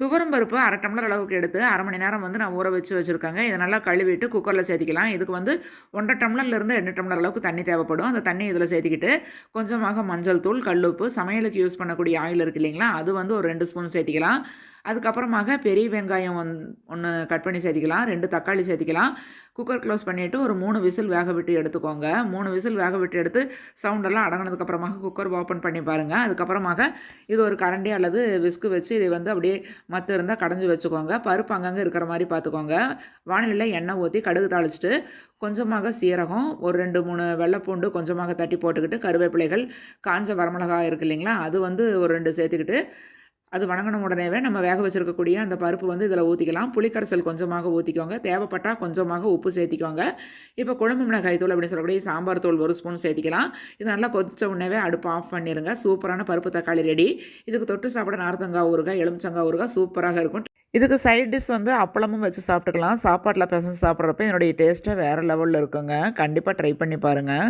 துவரம் பருப்பு அரை டம்ளர் அளவுக்கு எடுத்து அரை மணி நேரம் வந்து நான் ஊற வச்சு வச்சுருக்காங்க. இதை நல்லா கழுவிட்டு குக்கரில் சேர்த்திக்கலாம். இதுக்கு வந்து ஒன்றரை டம்ளர்லேருந்து ரெண்டு டம்ளர் அளவுக்கு தண்ணி தேவைப்படும். அந்த தண்ணி இதில் சேர்த்திக்கிட்டு கொஞ்சமாக மஞ்சள் தூள் கல்லுப்பு சமையலுக்கு யூஸ் பண்ணக்கூடிய ஆயில் இருக்கு இல்லைங்களா? அது வந்து ஒரு ரெண்டு ஸ்பூன் சேர்த்திக்கலாம். அதுக்கப்புறமாக பெரிய வெங்காயம் ஒன் ஒன்று கட் பண்ணி சேர்த்திக்கலாம் ரெண்டு தக்காளி சேர்த்திக்கலாம் குக்கர் க்ளோஸ் பண்ணிவிட்டு ஒரு மூணு விசில் வேக விட்டு எடுத்துக்கோங்க. மூணு விசில் வேக விட்டு எடுத்து சவுண்டெல்லாம் அடங்கினதுக்கப்புறமாக குக்கர் ஓப்பன் பண்ணி பாருங்கள் அதுக்கப்புறமாக இது ஒரு கரண்டி அல்லது விஸ்கு வச்சு இதை வந்து அப்படியே மற்ற இருந்தால் கடைஞ்சி வச்சுக்கோங்க. பருப்பு அங்கங்கே இருக்கிற மாதிரி பார்த்துக்கோங்க வானிலையில் எண்ணெய் ஊற்றி கடுகு தாளிச்சிட்டு கொஞ்சமாக சீரகம் ஒரு ரெண்டு மூணு வெள்ளைப்பூண்டு கொஞ்சமாக தட்டி போட்டுக்கிட்டு கருவேப்பிலைகள் காஞ்ச வரமிளகாய் இருக்கு இல்லைங்களா? அது வந்து ஒரு ரெண்டு சேர்த்துக்கிட்டு அது வணங்கின உடனேவே நம்ம வேக வச்சுருக்கக்கூடிய அந்த பருப்பு வந்து இதில் ஊற்றிக்கலாம் புளிக்கரைசல் கொஞ்சமாக ஊற்றிக்கோங்க தேவைப்பட்டால் கொஞ்சமாக உப்பு சேர்த்திக்கோங்க. இப்போ குழம்பு மிளகாய் தூள் அப்படின்னு சொல்லக்கூடிய சாம்பார் தூள் ஒரு ஸ்பூன் சேர்த்திக்கலாம். இது நல்லா கொதிச்ச உடனேவே அடுப்பு ஆஃப் பண்ணிடுங்க சூப்பரான பருப்பு தக்காளி ரெடி இதுக்கு தொட்டு சாப்பிட நார்த்தங்காய் ஊறுகாய் எலுமிச்சங்காய் ஊறுகாய் சூப்பராக இருக்கும். இதுக்கு சைட் டிஷ் வந்து அப்பளமும் வச்சு சாப்பிட்டுக்கலாம். சாப்பாட்டில் பிசைஞ்சு சாப்பிட்றப்ப என்னுடைய டேஸ்ட்டை வேறு லெவலில் இருக்குங்க. கண்டிப்பாக ட்ரை பண்ணி பாருங்கள்